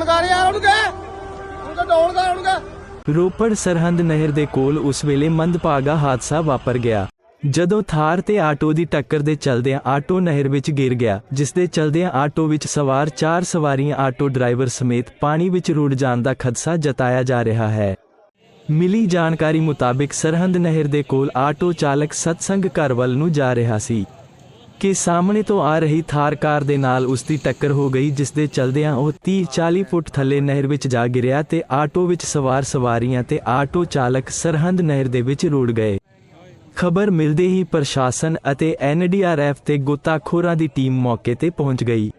ਕਰੇ ਰੋਪੜ ਸਰਹੰਦ ਨਹਿਰ ਦੇ ਕੋਲ ਉਸ ਵੇਲੇ ਮੰਦਭਾਗਾ ਹਾਦਸਾ ਵਾਪਰ ਗਿਆ। ਜਦੋਂ ਥਾਰ ਤੇ ਆਟੋ ਦੀ ਟੱਕਰ ਦੇ ਚਲਦਿਆਂ ਆਟੋ ਨਹਿਰ ਵਿੱਚ ਗਿਰ ਗਿਆ, ਜਿਸ ਦੇ ਚਲਦਿਆਂ ਆਟੋ ਵਿੱਚ ਸਵਾਰ ਚਾਰ ਸਵਾਰੀਆਂ ਆਟੋ ਡਰਾਈਵਰ ਸਮੇਤ ਪਾਣੀ ਵਿੱਚ ਰੁੜ ਜਾਣ ਦਾ ਖਦਸ਼ਾ ਜਤਾਇਆ ਜਾ ਰਿਹਾ ਹੈ। ਮਿਲੀ ਜਾਣਕਾਰੀ ਮੁਤਾਬਿਕ ਸਰਹੰਦ ਨਹਿਰ ਦੇ ਕੋਲ ਆਟੋ ਚਾਲਕ ਸਤਸੰਗ ਘਰ ਵੱਲ ਨੂੰ ਜਾ ਰਿਹਾ ਸੀ। ਕਿ ਸਾਹਮਣੇ ਤੋਂ ਆ ਰਹੀ ਥਾਰ ਕਾਰ ਦੇ ਨਾਲ ਉਸ ਦੀ ਟੱਕਰ ਹੋ ਗਈ, ਜਿਸ ਦੇ ਚਲਦਿਆਂ ਉਹ 30-40 ਫੁੱਟ ਥੱਲੇ ਨਹਿਰ ਵਿੱਚ ਜਾ ਗਿਰਿਆ ਤੇ ਆਟੋ ਵਿੱਚ ਸਵਾਰ ਸਵਾਰੀਆਂ ਤੇ ਆਟੋ ਚਾਲਕ ਸਰਹੰਦ ਨਹਿਰ ਦੇ ਵਿੱਚ ਰੁੜ ਗਏ। ਖਬਰ ਮਿਲਦੇ ਹੀ ਪ੍ਰਸ਼ਾਸਨ ਅਤੇ ਐਨਡੀਆਰਐਫ ਤੇ ਗੋਤਾਖੋਰਾਂ ਦੀ ਟੀਮ ਮੌਕੇ ਤੇ ਪਹੁੰਚ ਗਈ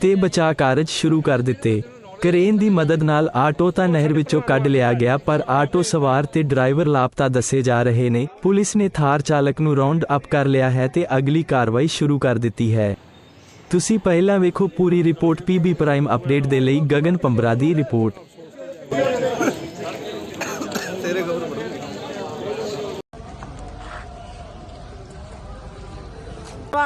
ਤੇ ਬਚਾਅ ਕਾਰਜ ਸ਼ੁਰੂ ਕਰ ਦਿੱਤੇ। ਕਰੇਨ ਦੀ ਮਦਦ ਨਾਲ ਆਟੋ ਤਾਂ ਨਹਿਰ ਵਿੱਚੋਂ ਕੱਢ ਲਿਆ ਗਿਆ, ਪਰ ਆਟੋ ਸਵਾਰ ਤੇ ਡਰਾਈਵਰ ਲਾਪਤਾ ਦੱਸੇ ਜਾ ਰਹੇ ਨੇ। ਪੁਲਿਸ ਨੇ ਥਾਰ ਚਾਲਕ ਨੂੰ ਰਾਉਂਡ ਅਪ ਕਰ ਲਿਆ ਹੈ ਤੇ ਅਗਲੀ ਕਾਰਵਾਈ ਸ਼ੁਰੂ ਕਰ ਦਿੱਤੀ ਹੈ। ਤੁਸੀਂ ਪਹਿਲਾਂ ਵੇਖੋ ਪੂਰੀ ਰਿਪੋਰਟ ਪੀਬੀ ਪ੍ਰਾਈਮ ਅਪਡੇਟ ਦੇ ਲਈ ਗਗਨ ਪੰਬਰਾ ਦੀ ਰਿਪੋਰਟ।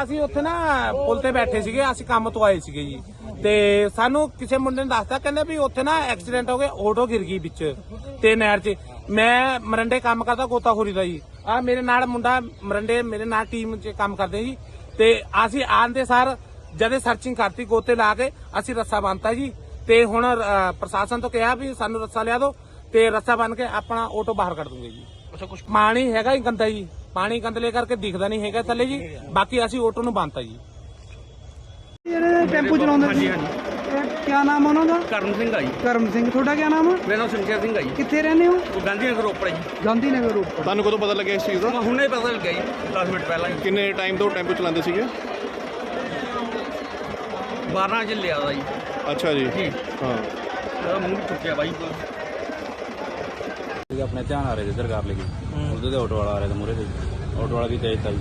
ਅਸੀਂ ਉੱਥੇ ਨਾ ਪੁਲ ਤੇ ਬੈਠੇ ਸੀਗੇ, ਅਸੀਂ ਕੰਮ ਤੋਂ ਆਏ ਸੀਗੇ ਜੀ। ਤੇ ਸਾਨੂੰ ਕਿਸੇ ਮੁੰਡੇ ਨੇ ਦੱਸਤਾ ਕਹਿੰਦੇ ਵੀ ਉੱਥੇ ਨਾ ਐਕਸੀਡੈਂਟ ਹੋ ਗਿਆ ਆਟੋ ਗਿਰ ਗਈ ਵਿੱਚ ਤੇ ਨਹਿਰ 'ਚ। ਮੈਂ ਮਰੰਡੇ ਕੰਮ ਕਰਦਾ ਗੋਤਾਖੋਰੀ ਦਾ ਜੀ। ਆ ਮੇਰੇ ਨਾਲ ਮੁੰਡਾ ਮਰੰਡੇ ਮੇਰੇ ਨਾਲ ਟੀਮ 'ਚ ਕੰਮ ਕਰਦੇ ਜੀ ਤੇ ਅਸੀਂ ਆਂਦੇ ਸਾਰ ਜਦੇ ਸਰਚਿੰਗ ਕਰਤੀ ਗੋਤੇ ਲਾ ਕੇ ਅਸੀਂ ਰੱਸਾ ਬੰਨਤਾ ਜੀ। ਤੇ ਹੁਣ ਪ੍ਰਸ਼ਾਸਨ ਤੋਂ ਕਿਹਾ ਵੀ ਸਾਨੂੰ ਰੱਸਾ ਲਿਆ ਦਿਓ ਤੇ ਰੱਸਾ ਬੰਨ ਕੇ ਆਪਣਾ ਆਟੋ ਬਾਹਰ ਕੱਢ ਦੂੰਗੇ ਜੀ। ਅੱਛਾ ਕੁਝ ਪਾਣੀ ਹੈਗਾ ਹੀ ਗੰਦਾ ਜੀ। ਪਾਣੀ ਗੰਦਲੇ ਕਰਕੇ ਦਿਖਦਾ ਨਹੀਂ ਹੈਗਾ ਥੱਲੇ ਜੀ। ਬਾਕੀ ਅਸੀਂ ਆਟੋ ਨੂੰ ਬੰਨਤਾ ਜੀ। ਜਿਹੜੇ ਟੈਂਪੂ ਚਲਾਉਂਦੇ ਸੀ ਕੀ ਨਾਮ ਆ ਉਹਨਾਂ ਦਾ? ਕਰਮ ਸਿੰਘ ਆ ਜੀ। ਕਰਮ ਸਿੰਘ। ਤੁਹਾਡਾ ਕੀ ਨਾਮ ਆ? ਮੇਰਾ ਨਾਮ ਸੰਜੇ ਸਿੰਘ ਆ ਜੀ। ਕਿੱਥੇ ਰਹਿੰਦੇ ਹੋ? ਉਹ ਗਾਂਧੀ ਨਗਰ ਰੋਪੜ ਜੀ। ਗਾਂਧੀ ਨਗਰ ਰੋਪੜ। ਤੁਹਾਨੂੰ ਕਦੋਂ ਪਤਾ ਲੱਗਿਆ ਇਸ ਚੀਜ਼ ਦਾ? ਮੈਂ ਹੁਣੇ ਪਤਾ ਲੱਗਿਆ ਜੀ 10 ਮਿੰਟ ਪਹਿਲਾਂ ਹੀ। ਕਿੰਨੇ ਟਾਈਮ ਤੋਂ ਟੈਂਪੂ ਚਲਾਉਂਦੇ ਸੀਗੇ? 12 ਚ ਲਿਆ ਦਾ ਜੀ। ਅੱਛਾ ਜੀ। ਜੀ। ਹਾਂ। ਉਹਦਾ ਮੂੰਹ ਚੁੱਕਿਆ ਬਾਈ। ਸੀਗੇ ਆਪਣੇ ਧਿਆਨ ਆ ਰਹੇ ਸੀ ਇੱਧਰ ਕਰ ਲਈ ਉਹਦੇ ਤੇ ਆਟੋ ਵਾਲਾ ਆ ਰਿਹਾ ਤੇ ਮੂਰੇ ਤੇ। ਆਟੋ ਵਾਲਾ ਵੀ ਤੇਜ਼ ਤਾ ਜੀ।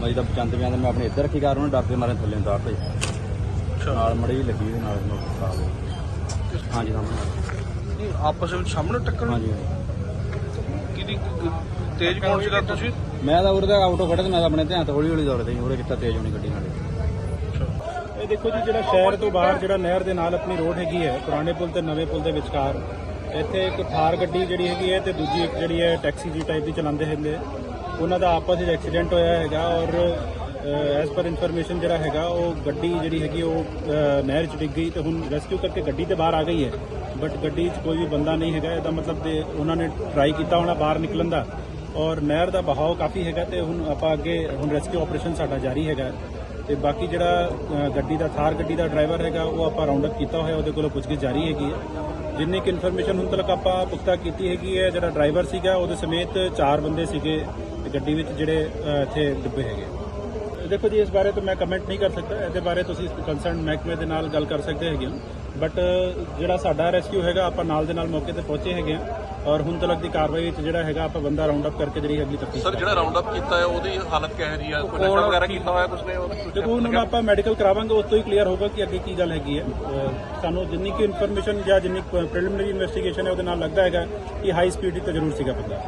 ਮੈਂ ਜਦੋਂ ਚੰਦ ਪਿਆ ਤੇ ਮੈਂ ਆਪਣੇ ਇੱਧਰ ਰੱਖੀ ਕਾਰ ਉਹਨੇ ਡਰ ਕੇ ਮਾਰੇ ਥੱਲੇ ਨੂੰ ਤਾਰਤੇ ਨਾਲ ਮੜੀ ਲੱਗੀ ਉਹਦੇ ਨਾਲ ਮੋਟਰ ਖਰਾਬ ਹੋ ਗਈ। ਹਾਂਜੀ ਸਾਹਮਣੇ ਆਪਸ ਵਿੱਚ ਸਾਹਮਣੇ ਟੱਕਰ ਹਾਂਜੀ ਕਿਹਦੀ ਤੇਜ਼ ਕੌਣ ਸੀਗਾ ਤੁਸੀਂ? ਮੈਂ ਤਾਂ ਉਰੇ ਦਾ ਆਟੋ ਖੜਾ ਤੇ ਮੈਂ ਤਾਂ ਆਪਣੇ ਧਿਆਨ ਤੋਂ ਹੌਲੀ ਹੌਲੀ ਦੌੜਦਾ ਜੀ ਉਰੇ ਕਿੱਥੇ ਤੇਜ਼ ਹੋਣੀ ਗੱਡੀ ਨਾਲੇ। ਇਹ ਦੇਖੋ ਜੀ ਜਿਹੜਾ ਸ਼ਹਿਰ ਤੋਂ ਬਾਹਰ ਜਿਹੜਾ ਨਹਿਰ ਦੇ ਨਾਲ ਆਪਣੀ ਰੋਡ ਹੈਗੀ ਹੈ ਪੁਰਾਣੇ ਪੁਲ ਤੇ ਨਵੇਂ ਪੁਲ ਦੇ ਵਿਚਕਾਰ ਇੱਥੇ ਇੱਕ ਥਾਰ ਗੱਡੀ ਜਿਹੜੀ ਹੈਗੀ ਹੈ ਤੇ ਦੂਜੀ ਇੱਕ ਜਿਹੜੀ ਹੈ ਟੈਕਸੀ ਜੀ ਟਾਈਪ ਦੀ ਚਲਾਉਂਦੇ ਹੁੰਦੇ ਆ। ਉਹਨਾਂ ਦਾ ਆਪਸ ਵਿੱਚ ਐਕਸੀਡੈਂਟ ਹੋਇਆ ਹੈਗਾ ਔਰ ਐਸ ਪਰ ਇਨਫੋਰਮੇਸ਼ਨ ਜਿਹੜਾ ਹੈਗਾ, ਉਹ ਗੱਡੀ ਜਿਹੜੀ ਹੈਗੀ, ਉਹ ਨਹਿਰ 'ਚ ਡਿੱਗ ਗਈ ਤੇ ਹੁਣ ਰੈਸਕਿਊ ਕਰਕੇ ਗੱਡੀ ਤੇ ਬਾਹਰ ਆ ਗਈ ਹੈ। ਬਟ ਗੱਡੀ 'ਚ ਕੋਈ ਵੀ ਬੰਦਾ ਨਹੀਂ ਹੈਗਾ, ਇਹਦਾ ਮਤਲਬ ਤੇ ਉਹਨਾਂ ਨੇ ਟਰਾਈ ਕੀਤਾ ਹੋਣਾ ਬਾਹਰ ਨਿਕਲਣ ਦਾ। ਔਰ ਨਹਿਰ ਦਾ ਬਹਾਓ ਕਾਫੀ ਹੈਗਾ ਤੇ ਹੁਣ ਆਪਾਂ ਅੱਗੇ, ਹੁਣ ਰੈਸਕਿਊ ਆਪਰੇਸ਼ਨ ਸਾਡਾ ਜਾਰੀ ਹੈਗਾ। ਤੇ ਬਾਕੀ ਜਿਹੜਾ ਗੱਡੀ ਦਾ, ਥਾਰ ਗੱਡੀ ਦਾ ਡਰਾਈਵਰ ਹੈਗਾ, ਉਹ ਆਪਾਂ ਰਾਉਂਡ ਅਪ ਕੀਤਾ ਹੋਇਆ, ਉਹਦੇ ਕੋਲੋਂ ਪੁੱਛਗਿੱਛ ਜਾਰੀ ਹੈਗੀ ਹੈ। ਜਿੰਨੀ ਕਿ ਇਨਫੋਰਮੇਸ਼ਨ ਹੁਣ ਤੱਕ ਆਪਾਂ ਪੁਖਤਾ ਕੀਤੀ ਹੈਗੀ ਹੈ, ਜਿਹੜਾ ਡਰਾਈਵਰ ਸੀਗਾ, ਉਹਦੇ ਸਮੇਤ ਚਾਰ ਬੰਦੇ ਸੀਗੇ ਤੇ ਗੱਡੀ ਵਿੱਚ ਜਿਹੜੇ ਇੱਥੇ ਡਿੱਬੇ ਹੈਗੇ। ਦੇਖੋ ਜੀ ਇਸ ਬਾਰੇ ਤਾਂ ਮੈਂ ਕਮੈਂਟ ਨਹੀਂ ਕਰ ਸਕਦਾ। ਇਹਦੇ ਬਾਰੇ ਤੁਸੀਂ ਕੰਸਰਨ ਮਹਿਕਮੇ ਦੇ ਨਾਲ ਗੱਲ ਕਰ ਸਕਦੇ ਹੈਗੇ ਹੋ। ਬਟ ਜਿਹੜਾ ਸਾਡਾ ਰੈਸਕਿਊ ਹੈਗਾ ਆਪਾਂ ਨਾਲ ਦੇ ਨਾਲ ਮੌਕੇ ਤੇ ਪਹੁੰਚੇ ਹੈਗੇ ਹਾਂ। ਔਰ ਹੁਣ ਤੱਕ ਦੀ ਕਾਰਵਾਈ ਵਿੱਚ ਜਿਹੜਾ ਹੈਗਾ ਆਪਾਂ ਬੰਦਾ ਰਾਉਂਡ ਅਪ ਕਰਕੇ ਜਿਹੜੀ ਅਗਲੀ ਤਫਤੀਸ਼ ਸਰ ਜਿਹੜਾ ਰਾਉਂਡ ਅਪ ਕੀਤਾ ਹੈ ਉਹਦੀ ਹਾਲਤ ਕਿਹੋ ਜਿਹੀ ਆ ਕੋਈ ਨਸ਼ਾ ਵਗੈਰਾ ਕੀਤਾ ਹੋਇਆ ਤੁਸਨੇ ਉਹ ਦੇਖੋ ਹੁਣ ਆਪਾਂ ਮੈਡੀਕਲ ਕਰਾਵਾਂਗੇ ਉਸ ਤੋਂ ਹੀ ਕਲੀਅਰ ਹੋਗਾ ਕਿ ਅੱਗੇ ਕੀ ਗੱਲ ਹੈਗੀ ਹੈ। ਸਾਨੂੰ ਜਿੰਨੀ ਕਿ ਇਨਫੋਰਮੇਸ਼ਨ ਜਾਂ ਜਿੰਨੀ ਪ੍ਰੀਲਿਮਿਨਰੀ ਇਨਵੈਸਟੀਗੇਸ਼ਨ ਹੈ ਉਹਦੇ ਨਾਲ ਲੱਗਦਾ ਹੈਗਾ ਕਿ ਹਾਈ ਸਪੀਡ ਤੇ ਜ਼ਰੂਰ ਸੀਗਾ ਬੰਦਾ।